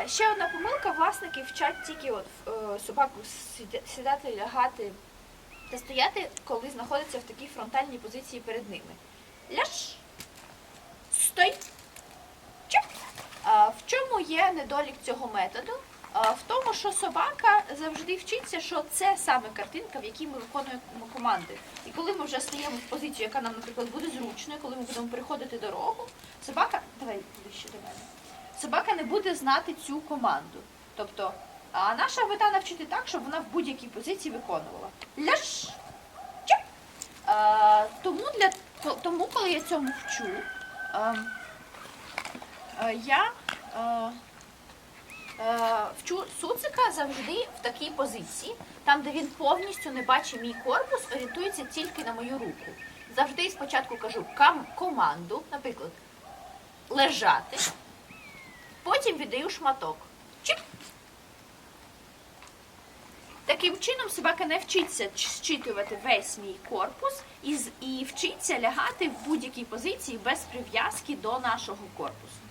Е, ще одна помилка, власники вчать тільки от е, собаку сідати, лягати та стояти, коли знаходиться в такій фронтальній позиції перед ними. Ляж, стой, чоп. В чому є недолік цього методу? В тому, що собака завжди вчиться, що це саме картинка, в якій ми виконуємо команди. І коли ми вже стаємо в позицію, яка нам, наприклад, буде зручною, коли ми будемо переходити дорогу, собака, давай ближче до мене, собака не буде знати цю команду. Тобто, а наша мета навчити так, щоб вона в будь-якій позиції виконувала. Ляш! Чоп! А, тому, для, тому, коли я цьому вчу, а, а, я а, а, вчу суцика завжди в такій позиції, там, де він повністю не бачить мій корпус, орієнтується тільки на мою руку. Завжди спочатку кажу команду, наприклад, лежати, потім віддаю шматок. Чіп! Таким чином собака не вчиться щитувати весь мій корпус і вчиться лягати в будь-якій позиції без прив'язки до нашого корпусу.